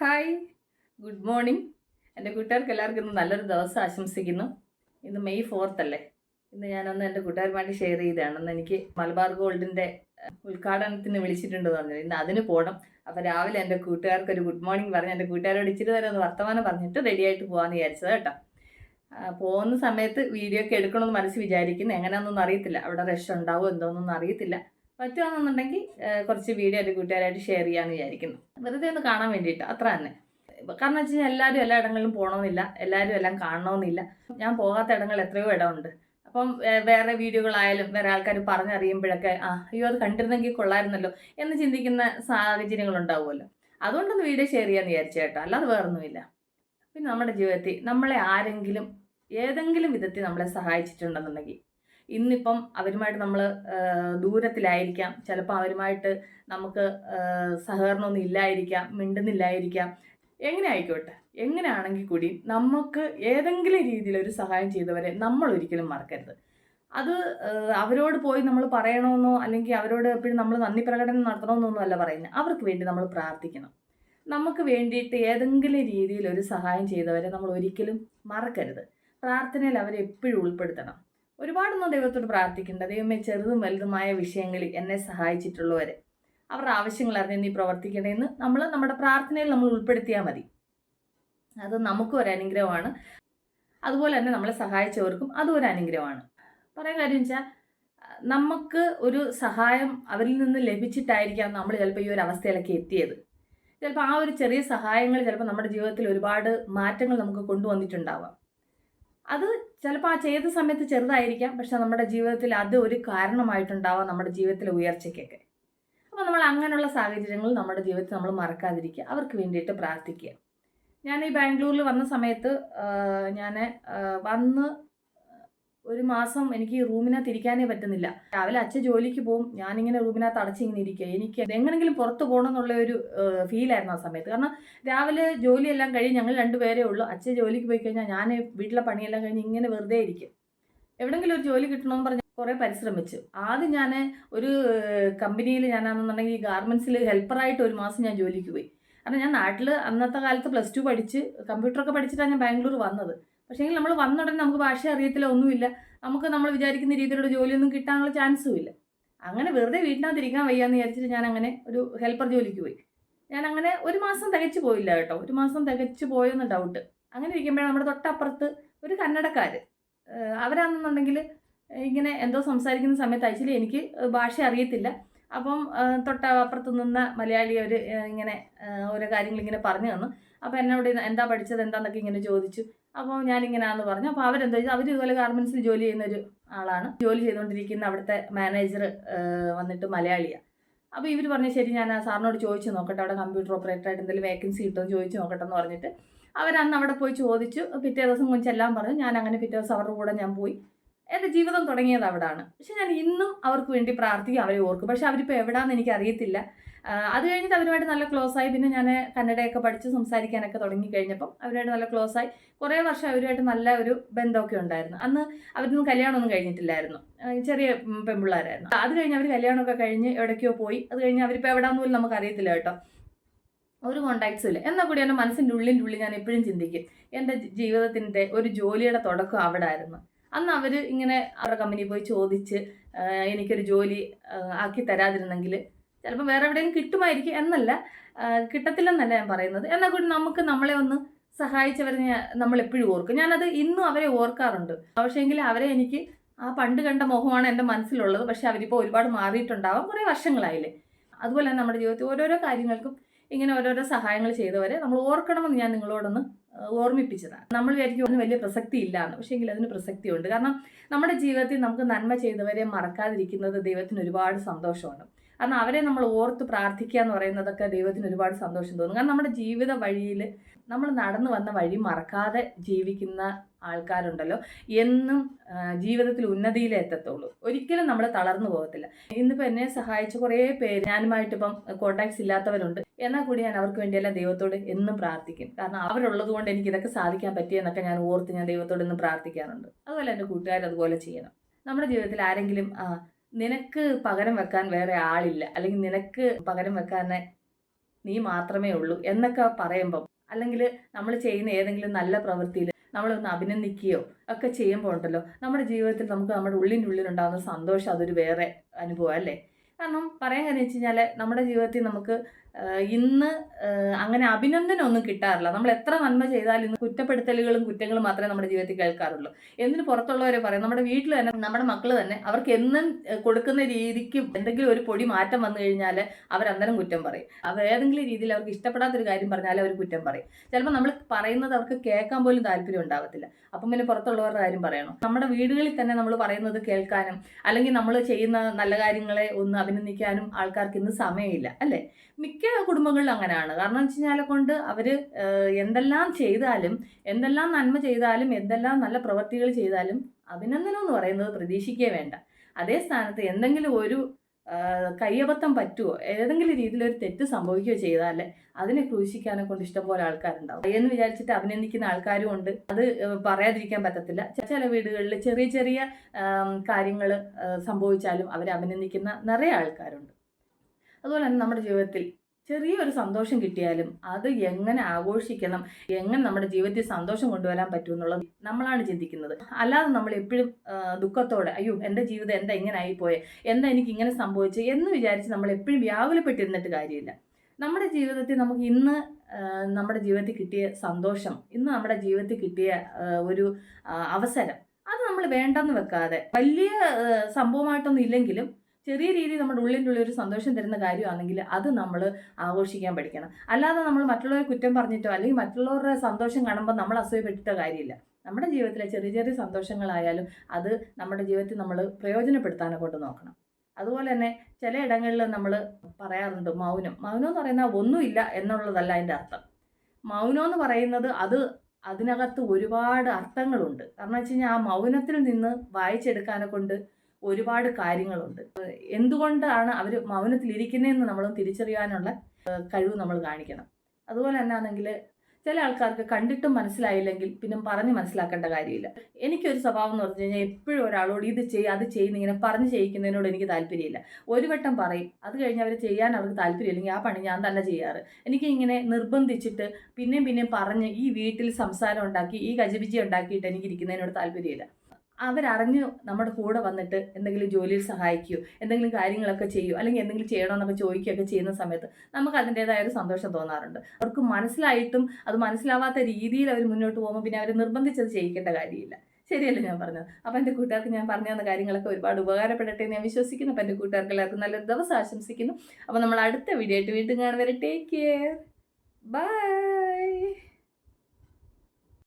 Hi good morning എന്റെ കൂട്ടുകാർക്ക് എല്ലാവർക്കും ഇന്ന് നല്ലൊരു ദിവസം ആശംസിക്കുന്നു. ഇന്ന് മെയ് ഫോർത്ത് അല്ലേ? ഇന്ന് ഞാനൊന്ന് എന്റെ കൂട്ടുകാരുമായിട്ട് ഷെയർ ചെയ്തതാണ്. ഇന്ന് എനിക്ക് മലബാർ ഗോൾഡിന്റെ ഉദ്ഘാടനത്തിന് വിളിച്ചിട്ടുണ്ട് പറഞ്ഞത് ഇന്ന് അതിന് പോകണം അപ്പോൾ രാവിലെ എന്റെ കൂട്ടുകാർക്ക് ഒരു ഗുഡ് മോർണിംഗ് പറഞ്ഞ് എന്റെ കൂട്ടുകാരോട് ഇച്ചിരി നേരം ഒന്ന് വർത്തമാനം പറഞ്ഞിട്ട് റെഡിയായിട്ട് പോകാമെന്ന് വിചാരിച്ചത് കേട്ടോ. പോകുന്ന സമയത്ത് വീഡിയോ ഒക്കെ എടുക്കണമെന്ന് മനസ്സ് വിചാരിക്കുന്നു. എങ്ങനെയാണെന്നൊന്നും അറിയത്തില്ല. അവിടെ റഷ് ഉണ്ടാവുമോ എന്തോന്നൊന്നും അറിയത്തില്ല. പറ്റുകയാണെന്നുണ്ടെങ്കിൽ കുറച്ച് വീഡിയോ എന്റെ കൂട്ടുകാരായിട്ട് ഷെയർ ചെയ്യാമെന്ന് വിചാരിക്കുന്നു. വെറുതെ ഒന്ന് കാണാൻ വേണ്ടിയിട്ട് അത്ര തന്നെ. കാരണം വെച്ച് കഴിഞ്ഞാൽ എല്ലാവരും എല്ലാ ഇടങ്ങളിലും പോകണമെന്നില്ല എല്ലാവരും എല്ലാം കാണണമെന്നില്ല ഞാൻ പോകാത്ത ഇടങ്ങൾ എത്രയോ ഇടമുണ്ട്. അപ്പം വേറെ വീഡിയോകളായാലും വേറെ ആൾക്കാർ പറഞ്ഞറിയുമ്പോഴൊക്കെ ആ അയ്യോ അത് കണ്ടിരുന്നെങ്കിൽ കൊള്ളായിരുന്നല്ലോ എന്ന് ചിന്തിക്കുന്ന സാഹചര്യങ്ങൾ ഉണ്ടാവുമല്ലോ അതുകൊണ്ടൊന്ന് വീഡിയോ ഷെയർ ചെയ്യാമെന്ന് വിചാരിച്ചു കേട്ടോ. അല്ലാതെ വേറൊന്നുമില്ല. പിന്നെ നമ്മുടെ ജീവിതത്തിൽ നമ്മളെ ആരെങ്കിലും ഏതെങ്കിലും വിധത്തിൽ നമ്മളെ സഹായിച്ചിട്ടുണ്ടെന്നുണ്ടെങ്കിൽ ഇന്നിപ്പം അവരുമായിട്ട് നമ്മൾ ദൂരത്തിലായിരിക്കാം. ചിലപ്പോൾ അവരുമായിട്ട് നമുക്ക് സഹകരണമൊന്നും ഇല്ലായിരിക്കാം മിണ്ടുന്നില്ലായിരിക്കാം. എങ്ങനെ ആയിക്കോട്ടെ എങ്ങനെയാണെങ്കിൽ കൂടി നമുക്ക് ഏതെങ്കിലും രീതിയിൽ ഒരു സഹായം ചെയ്തവരെ നമ്മൾ ഒരിക്കലും മറക്കരുത്. അത് അവരോട് പോയി നമ്മൾ പറയണമെന്നോ അല്ലെങ്കിൽ അവരോട് എപ്പോഴും നമ്മൾ നന്ദി പ്രകടനം നടത്തണമെന്നൊന്നും അല്ല പറയുന്നത് അവർക്ക് വേണ്ടി നമ്മൾ പ്രാർത്ഥിക്കണം. നമുക്ക് വേണ്ടിയിട്ട് ഏതെങ്കിലും രീതിയിൽ ഒരു സഹായം ചെയ്തവരെ നമ്മൾ ഒരിക്കലും മറക്കരുത്. പ്രാർത്ഥനയിൽ അവരെ എപ്പോഴും ഉൾപ്പെടുത്തണം. ഒരുപാടൊന്നും ദൈവത്തോട് പ്രാർത്ഥിക്കേണ്ട. ദൈവമേ ചെറുതും വലുതുമായ വിഷയങ്ങളിൽ എന്നെ സഹായിച്ചിട്ടുള്ളവരെ. അവരുടെ ആവശ്യങ്ങൾ അറിഞ്ഞ് നീ പ്രവർത്തിക്കണമെന്ന് നമ്മൾ നമ്മുടെ പ്രാർത്ഥനയിൽ നമ്മൾ ഉൾപ്പെടുത്തിയാൽ മതി. അത് നമുക്കും ഒരു അനുഗ്രഹമാണ് അതുപോലെ തന്നെ നമ്മളെ സഹായിച്ചവർക്കും അതും ഒരു അനുഗ്രഹമാണ് പറയാൻ കാര്യം വെച്ചാൽ നമുക്ക് ഒരു സഹായം അവരിൽ നിന്ന് ലഭിച്ചിട്ടായിരിക്കാം നമ്മൾ ചിലപ്പോൾ ഈ ഒരു അവസ്ഥയിലൊക്കെ എത്തിയത്. ചിലപ്പോൾ ആ ഒരു ചെറിയ സഹായങ്ങൾ ചിലപ്പോൾ നമ്മുടെ ജീവിതത്തിൽ ഒരുപാട് മാറ്റങ്ങൾ നമുക്ക് കൊണ്ടുവന്നിട്ടുണ്ടാവാം. അത് ചിലപ്പോൾ ആ ചെയ്ത സമയത്ത് ചെറുതായിരിക്കാം പക്ഷെ നമ്മുടെ ജീവിതത്തിൽ അത് ഒരു കാരണമായിട്ടുണ്ടാവാം നമ്മുടെ ജീവിതത്തിലെ ഉയർച്ചയ്ക്കൊക്കെ. അപ്പോൾ നമ്മൾ അങ്ങനെയുള്ള സാഹചര്യങ്ങൾ നമ്മുടെ ജീവിതത്തിൽ നമ്മൾ മറക്കാതിരിക്കുക അവർക്ക് വേണ്ടിയിട്ട് പ്രാർത്ഥിക്കുക. ഞാൻ ഈ ബാംഗ്ലൂരിൽ വന്ന സമയത്ത് ഞാൻ വന്ന് ഒരു മാസം എനിക്ക് റൂമിനകത്ത് ഇരിക്കാനേ പറ്റുന്നില്ല. രാവിലെ അച്ഛൻ ജോലിക്ക് പോകും. ഞാനിങ്ങനെ റൂമിനകത്ത് അടച്ചിങ്ങനെ ഇരിക്കുക. എനിക്ക് എങ്ങനെങ്കിലും പുറത്ത് പോകണം എന്നുള്ള ഒരു ഫീലായിരുന്നു ആ സമയത്ത്. കാരണം രാവിലെ ജോലിയെല്ലാം കഴിഞ്ഞ് ഞങ്ങൾ രണ്ടുപേരേ ഉള്ളൂ. അച്ഛൻ ജോലിക്ക് പോയി കഴിഞ്ഞാൽ ഞാൻ വീട്ടിലെ പണിയെല്ലാം കഴിഞ്ഞ് ഇങ്ങനെ വെറുതെ ഇരിക്കും. എവിടെങ്കിലും ഒരു ജോലി കിട്ടണമെന്ന് പറഞ്ഞ് കുറേ പരിശ്രമിച്ചു. ആദ്യം ഞാൻ ഒരു കമ്പനിയിൽ ഞാനാണെന്നുണ്ടെങ്കിൽ ഈ ഗാർമെന്റ്സിൽ ഹെൽപ്പറായിട്ട് ഒരു മാസം ഞാൻ ജോലിക്ക് പോയി. കാരണം ഞാൻ നാട്ടിൽ അന്നത്തെ കാലത്ത് പ്ലസ് ടു പഠിച്ച് കമ്പ്യൂട്ടറൊക്കെ പഠിച്ചിട്ടാണ് ഞാൻ ബാംഗ്ലൂർ വന്നത്. പക്ഷേങ്കിൽ നമ്മൾ വന്ന ഉടനെ നമുക്ക് ഭാഷ അറിയത്തില്ല ഒന്നുമില്ല. നമുക്ക് നമ്മൾ വിചാരിക്കുന്ന രീതിയിലുള്ള ജോലിയൊന്നും കിട്ടാനുള്ള ചാൻസും ഇല്ല. അങ്ങനെ വെറുതെ വീട്ടിനകത്തിരിക്കാൻ വയ്യാന്ന് വിചാരിച്ചിട്ട് ഞാൻ അങ്ങനെ ഒരു ഹെൽപ്പർ ജോലിക്ക് പോയി. ഞാൻ അങ്ങനെ ഒരു മാസം തികച്ചു പോയില്ല കേട്ടോ. ഒരു മാസം തികച്ചു പോയെന്ന് ഡൗട്ട് അങ്ങനെ ഇരിക്കുമ്പോഴാണ് നമ്മുടെ തൊട്ടപ്പുറത്ത് ഒരു കന്നഡക്കാർ അവരാണെന്നുണ്ടെങ്കിൽ ഇങ്ങനെ എന്തോ സംസാരിക്കുന്ന സമയത്ത് ആക്ച്വലി എനിക്ക് ഭാഷ അറിയത്തില്ല. അപ്പം തൊട്ട അപ്പുറത്ത് നിന്ന മലയാളി അവർ ഇങ്ങനെ ഓരോ കാര്യങ്ങൾ ഇങ്ങനെ പറഞ്ഞു തന്നു. അപ്പോൾ എന്നോട് എന്താ പഠിച്ചത് എന്താന്നൊക്കെ ഇങ്ങനെ ചോദിച്ചു. അപ്പോൾ ഞാനിങ്ങനെയാന്ന് പറഞ്ഞു. അപ്പോൾ അവരെന്താ വെച്ചാൽ അവർ ഇതുപോലെ ഗാർമെൻസിൽ ജോലി ചെയ്യുന്ന ഒരു ആളാണ്. ജോലി ചെയ്തുകൊണ്ടിരിക്കുന്ന അവിടുത്തെ മാനേജർ വന്നിട്ട് മലയാളിയാണ് അപ്പോൾ ഇവർ പറഞ്ഞു ശരി ഞാൻ ആ സാറിനോട് ചോദിച്ചു നോക്കട്ടെ. അവിടെ കമ്പ്യൂട്ടർ ഓപ്പറേറ്റർ ആയിട്ട് എന്തെങ്കിലും വേക്കൻസി കിട്ടുമെന്ന് ചോദിച്ചു നോക്കട്ടെ എന്ന് പറഞ്ഞിട്ട് അവരന്ന് അവിടെ പോയി ചോദിച്ചു. പിറ്റേ ദിവസം കുഞ്ഞെല്ലാം പറഞ്ഞു. ഞാൻ അങ്ങനെ പിറ്റേ ദിവസം അവരുടെ കൂടെ ഞാൻ പോയി. എന്റെ ജീവിതം തുടങ്ങിയത് അവിടാണ്. പക്ഷെ ഞാൻ ഇന്നും അവർക്ക് വേണ്ടി പ്രാർത്ഥിക്കും അവരെ ഓർക്കും. പക്ഷെ അവരിപ്പോൾ എവിടാന്ന് എനിക്ക് അറിയത്തില്ല അത് കഴിഞ്ഞിട്ട് അവരുമായിട്ട് നല്ല ക്ലോസ് ആയി. പിന്നെ ഞാൻ കന്നഡയൊക്കെ പഠിച്ച് സംസാരിക്കാനൊക്കെ തുടങ്ങി കഴിഞ്ഞപ്പം അവരുമായിട്ട് നല്ല ക്ലോസ് ആയി. കുറേ വർഷം അവരുമായിട്ട് നല്ല ഒരു ബന്ധമൊക്കെ ഉണ്ടായിരുന്നു. അന്ന് അവരൊന്നും കല്യാണമൊന്നും കഴിഞ്ഞിട്ടില്ലായിരുന്നു. ചെറിയ പെൺപിള്ളേരായിരുന്നു. അത് കഴിഞ്ഞ് അവർ കല്യാണമൊക്കെ കഴിഞ്ഞ് എവിടേക്കോ പോയി. അത് കഴിഞ്ഞ് അവരിപ്പോൾ എവിടാന്ന് പോലും നമുക്ക് അറിയത്തില്ല കേട്ടോ. ഒരു കോണ്ടാക്ട്സും ഇല്ല. എന്നാൽ കൂടി എന്റെ മനസ്സിന്റെ ഉള്ളിന്റെ ഉള്ളിൽ ഞാൻ എപ്പോഴും ചിന്തിക്കും എന്റെ ജീവിതത്തിന്റെ ഒരു ജോലിയുടെ തുടക്കം അവിടെ ആയിരുന്നു അന്ന് അവർ ഇങ്ങനെ അവരുടെ കമ്പനി പോയി ചോദിച്ച് എനിക്കൊരു ജോലി ആക്കി തരാതിരുന്നെങ്കിൽ ചിലപ്പോൾ വേറെ എവിടെയും കിട്ടുമായിരിക്കും എന്നല്ല കിട്ടത്തില്ലെന്നല്ല ഞാൻ പറയുന്നത്. എന്നാൽ കൂടി നമുക്ക് നമ്മളെ ഒന്ന് സഹായിച്ചവരെ നമ്മൾ എപ്പോഴും ഓർക്കും. ഞാനത് ഇന്നും അവരെ ഓർക്കാറുണ്ട്. പക്ഷേങ്കിൽ അവരെ എനിക്ക് ആ പണ്ട് കണ്ട മോഹമാണ് എന്റെ മനസ്സിലുള്ളത്. പക്ഷെ അവരിപ്പോൾ ഒരുപാട് മാറിയിട്ടുണ്ടാവാം. കുറേ വർഷങ്ങളായില്ലേ. അതുപോലെ തന്നെ നമ്മുടെ ജീവിതത്തിൽ ഓരോരോ കാര്യങ്ങൾക്കും ഇങ്ങനെ ഓരോരോ സഹായങ്ങൾ ചെയ്തവരെ നമ്മൾ ഓർക്കണമെന്ന് ഞാൻ നിങ്ങളോടൊന്ന് ഓർമ്മിപ്പിച്ചതാണ്. നമ്മൾ വിചാരിക്കും അതിന് വലിയ പ്രസക്തി ഇല്ലാന്ന് പക്ഷേ എങ്കിൽ അതിന് പ്രസക്തിയുണ്ട്. കാരണം നമ്മുടെ ജീവിതത്തിൽ നമുക്ക് നന്മ ചെയ്തവരെ മറക്കാതിരിക്കുന്നത് ദൈവത്തിന് ഒരുപാട് സന്തോഷമാണ് കാരണം അവരെ നമ്മൾ ഓർത്ത് പ്രാർത്ഥിക്കുക എന്ന് പറയുന്നതൊക്കെ ദൈവത്തിന് ഒരുപാട് സന്തോഷം തോന്നും. കാരണം നമ്മുടെ ജീവിത വഴിയിൽ നമ്മൾ നടന്നു വന്ന വഴി മറക്കാതെ ജീവിക്കുന്ന ആൾക്കാരുണ്ടല്ലോ. എന്നും ജീവിതത്തിൽ ഉന്നതിയിലേ എത്തത്തുള്ളൂ. ഒരിക്കലും നമ്മൾ തളർന്നു പോകത്തില്ല. ഇന്നിപ്പോൾ എന്നെ സഹായിച്ച കുറേ പേര് ഞാനുമായിട്ട് ഇപ്പം കോണ്ടാക്ട്സ് ഇല്ലാത്തവരുണ്ട്. എന്നാൽ കൂടി ഞാൻ അവർക്ക് വേണ്ടിയെല്ലാം ദൈവത്തോട് എന്നും പ്രാർത്ഥിക്കും. കാരണം അവരുള്ളത് കൊണ്ട് എനിക്ക് ഇതൊക്കെ സാധിക്കാൻ പറ്റിയെന്നൊക്കെ ഞാൻ ഓർത്ത് ഞാൻ ദൈവത്തോട് എന്നും പ്രാർത്ഥിക്കാറുണ്ട്. അതുപോലെ എന്റെ കൂട്ടുകാർ അതുപോലെ ചെയ്യണം. നമ്മുടെ ജീവിതത്തിൽ ആരെങ്കിലും നിനക്ക് പകരം വെക്കാൻ വേറെ ആളില്ല. അല്ലെങ്കിൽ നിനക്ക് പകരം വെക്കാൻ നീ മാത്രമേ ഉള്ളൂ എന്നൊക്കെ പറയുമ്പം അല്ലെങ്കിൽ നമ്മൾ ചെയ്യുന്ന ഏതെങ്കിലും നല്ല പ്രവൃത്തിയിൽ നമ്മളൊന്ന് അഭിനന്ദിക്കുകയോ ഒക്കെ ചെയ്യുമ്പോൾ ഉണ്ടല്ലോ നമ്മുടെ ജീവിതത്തിൽ നമുക്ക് നമ്മുടെ ഉള്ളിന്റെ ഉള്ളിലുണ്ടാകുന്ന സന്തോഷം അതൊരു വേറെ അനുഭവം അല്ലേ? കാരണം പറയാൻ കാര്യം വെച്ച് കഴിഞ്ഞാൽ നമ്മുടെ ജീവിതത്തിൽ നമുക്ക് ഇന്ന് അങ്ങനെ അഭിനന്ദനം ഒന്നും കിട്ടാറില്ല. നമ്മൾ എത്ര നന്മ ചെയ്താലും ഇന്ന് കുറ്റപ്പെടുത്തലുകളും കുറ്റങ്ങളും മാത്രമേ നമ്മുടെ ജീവിതത്തിൽ കേൾക്കാറുള്ളൂ. എന്തിന് പുറത്തുള്ളവരെ പറയും? നമ്മുടെ വീട്ടിൽ തന്നെ നമ്മുടെ മക്കൾ തന്നെ അവർക്ക് എന്നും കൊടുക്കുന്ന രീതിക്ക് എന്തെങ്കിലും ഒരു പൊടി മാറ്റം വന്നു കഴിഞ്ഞാൽ അവരന്നേരം കുറ്റം പറയും. അവർ ഏതെങ്കിലും രീതിയിൽ അവർക്ക് ഇഷ്ടപ്പെടാത്തൊരു കാര്യം പറഞ്ഞാൽ അവർ കുറ്റം പറയും. ചിലപ്പോൾ നമ്മൾ പറയുന്നത് അവർക്ക് കേൾക്കാൻ പോലും താല്പര്യം ഉണ്ടാവത്തില്ല. അപ്പം പിന്നെ പുറത്തുള്ളവരുടെ കാര്യം പറയണം? നമ്മുടെ വീടുകളിൽ തന്നെ നമ്മൾ പറയുന്നത് കേൾക്കാനും അല്ലെങ്കിൽ നമ്മൾ ചെയ്യുന്ന നല്ല കാര്യങ്ങളെ ഒന്ന് അഭിനന്ദിക്കാനും ആൾക്കാർക്ക് ഇന്ന് സമയമില്ല അല്ലേ? മിക്ക കുടുംബങ്ങളിലും അങ്ങനെയാണ്. കാരണം വെച്ച് കഴിഞ്ഞാൽ കൊണ്ട് അവർ എന്തെല്ലാം ചെയ്താലും എന്തെല്ലാം നന്മ ചെയ്താലും എന്തെല്ലാം നല്ല പ്രവൃത്തികൾ ചെയ്താലും അഭിനന്ദനം എന്ന് പറയുന്നത് പ്രതീക്ഷിക്കേ വേണ്ട. അതേ സ്ഥാനത്ത് എന്തെങ്കിലും ഒരു കയ്യബദ്ധം പറ്റുമോ ഏതെങ്കിലും രീതിയിൽ ഒരു തെറ്റ് സംഭവിക്കുകയോ ചെയ്താൽ അതിനെ ക്രൂശിക്കാനെ കൊണ്ട് ഇഷ്ടംപോലെ ആൾക്കാരുണ്ടാവും. എന്ന് വിചാരിച്ചിട്ട് അഭിനന്ദിക്കുന്ന ആൾക്കാരും ഉണ്ട്. അത് പറയാതിരിക്കാൻ പറ്റത്തില്ല. ചില വീടുകളിൽ ചെറിയ ചെറിയ കാര്യങ്ങൾ സംഭവിച്ചാലും അവരെ അഭിനന്ദിക്കുന്ന നിറയെ ആൾക്കാരുണ്ട്. അതുപോലെ തന്നെ നമ്മുടെ ജീവിതത്തിൽ ചെറിയൊരു സന്തോഷം കിട്ടിയാലും അത് എങ്ങനെ ആഘോഷിക്കണം എങ്ങനെ നമ്മുടെ ജീവിതത്തിൽ സന്തോഷം കൊണ്ടുവരാൻ പറ്റും എന്നുള്ളത് നമ്മളാണ് ചിന്തിക്കുന്നത്. അല്ലാതെ നമ്മൾ എപ്പോഴും ദുഃഖത്തോടെ അയ്യോ എന്റെ ജീവിതം എന്താ ഇങ്ങനെ ആയിപ്പോയെ എന്താ എനിക്ക് ഇങ്ങനെ സംഭവിച്ചു എന്ന് വിചാരിച്ച് നമ്മൾ എപ്പോഴും വ്യാകുലപ്പെട്ടിരുന്നിട്ട് കാര്യമില്ല. നമ്മുടെ ജീവിതത്തിൽ നമുക്ക് ഇന്ന് നമ്മുടെ ജീവിതത്തിൽ കിട്ടിയ സന്തോഷം ഇന്ന് നമ്മുടെ ജീവിതത്തിൽ കിട്ടിയ ഒരു അവസരം അത് നമ്മൾ വേണ്ടെന്ന് വെക്കാതെ വലിയ സംഭവമായിട്ടൊന്നും ഇല്ലെങ്കിലും ചെറിയ രീതിയിൽ നമ്മുടെ ഉള്ളിന്റെ ഉള്ളിൽ ഒരു സന്തോഷം തരുന്ന കാര്യമാണെങ്കിൽ അത് നമ്മൾ ആഘോഷിക്കാൻ പഠിക്കണം. അല്ലാതെ നമ്മൾ മറ്റുള്ളവരെ കുറ്റം പറഞ്ഞിട്ടോ അല്ലെങ്കിൽ മറ്റുള്ളവരുടെ സന്തോഷം കാണുമ്പോൾ നമ്മൾ അസൂയപ്പെട്ടിട്ടോ കാര്യമില്ല. നമ്മുടെ ജീവിതത്തിലെ ചെറിയ ചെറിയ സന്തോഷങ്ങളായാലും അത് നമ്മുടെ ജീവിതത്തിൽ നമ്മൾ പ്രയോജനപ്പെടുത്താനെ കൊണ്ട് നോക്കണം. അതുപോലെ തന്നെ ചില ഇടങ്ങളിൽ നമ്മൾ പറയാറുണ്ട് മൗനം. മൗനം എന്ന് പറയുന്നത് ഒന്നുമില്ല എന്നുള്ളതല്ല അതിന്റെ അർത്ഥം. മൗനം എന്ന് പറയുന്നത് അത് അതിനകത്ത് ഒരുപാട് അർത്ഥങ്ങളുണ്ട്. കാരണം വെച്ച് കഴിഞ്ഞാൽ ആ മൗനത്തിൽ നിന്ന് വായിച്ചെടുക്കാനെ കൊണ്ട് ഒരുപാട് കാര്യങ്ങളുണ്ട്. എന്തുകൊണ്ടാണ് അവർ മൗനത്തിലിരിക്കുന്നതെന്ന് നമ്മൾ തിരിച്ചറിയാനുള്ള കഴിവ് നമ്മൾ കാണിക്കണം. അതുപോലെ തന്നെ ആണെങ്കിൽ ചില ആൾക്കാർക്ക് കണ്ടിട്ടും മനസ്സിലായില്ലെങ്കിൽ പിന്നെ പറഞ്ഞ് മനസ്സിലാക്കേണ്ട കാര്യമില്ല. എനിക്കൊരു സ്വഭാവം എന്ന് പറഞ്ഞു കഴിഞ്ഞാൽ എപ്പോഴും ഒരാളോട് ഇത് ചെയ്യ് അത് ചെയ്യുന്ന ഇങ്ങനെ പറഞ്ഞ് ചെയ്യിക്കുന്നതിനോട് എനിക്ക് താല്പര്യമില്ല. ഒരു വട്ടം പറയും അത് കഴിഞ്ഞ് അവർ ചെയ്യാൻ അവർക്ക് താല്പര്യമില്ലെങ്കിൽ ആ പണി ഞാൻ തന്നെ ചെയ്യാറ്. എനിക്ക് ഇങ്ങനെ നിർബന്ധിച്ചിട്ട് പിന്നെയും പിന്നെയും പറഞ്ഞ് ഈ വീട്ടിൽ സംസാരം ഉണ്ടാക്കി ഈ കജിബിജി ഉണ്ടാക്കിയിട്ട് എനിക്ക് ഇരിക്കുന്നതിനോട് താല്പര്യമില്ല. അവരറിഞ്ഞു നമ്മുടെ കൂടെ വന്നിട്ട് എന്തെങ്കിലും ജോലിയിൽ സഹായിക്കുകയോ എന്തെങ്കിലും കാര്യങ്ങളൊക്കെ ചെയ്യുമോ അല്ലെങ്കിൽ എന്തെങ്കിലും ചെയ്യണമെന്നൊക്കെ ചോദിക്കുകയൊക്കെ ചെയ്യുന്ന സമയത്ത് നമുക്ക് അതിന്റെതായ ഒരു സന്തോഷം തോന്നാറുണ്ട്. അവർക്ക് മനസ്സിലായിട്ടും അത് മനസ്സിലാവാത്ത രീതിയിൽ അവർ മുന്നോട്ട് പോകുമ്പോൾ പിന്നെ അവർ നിർബന്ധിച്ചത് ചെയ്യിക്കേണ്ട കാര്യമില്ല. ശരിയല്ലേ ഞാൻ പറഞ്ഞത്? അപ്പം എന്റെ കൂട്ടുകാർക്ക് ഞാൻ പറഞ്ഞു തന്ന കാര്യങ്ങളൊക്കെ ഒരുപാട് ഉപകാരപ്പെടട്ടെ എന്ന് ഞാൻ വിശ്വസിക്കുന്നു. അപ്പം എന്റെ കൂട്ടുകാർക്ക് എല്ലാവർക്കും നല്ലൊരു ദിവസം ആശംസിക്കുന്നു. അപ്പോൾ നമ്മൾ അടുത്ത വീഡിയോ ആയിട്ട് വീണ്ടും കാണുവരെ ടേക്ക് കെയർ ബൈ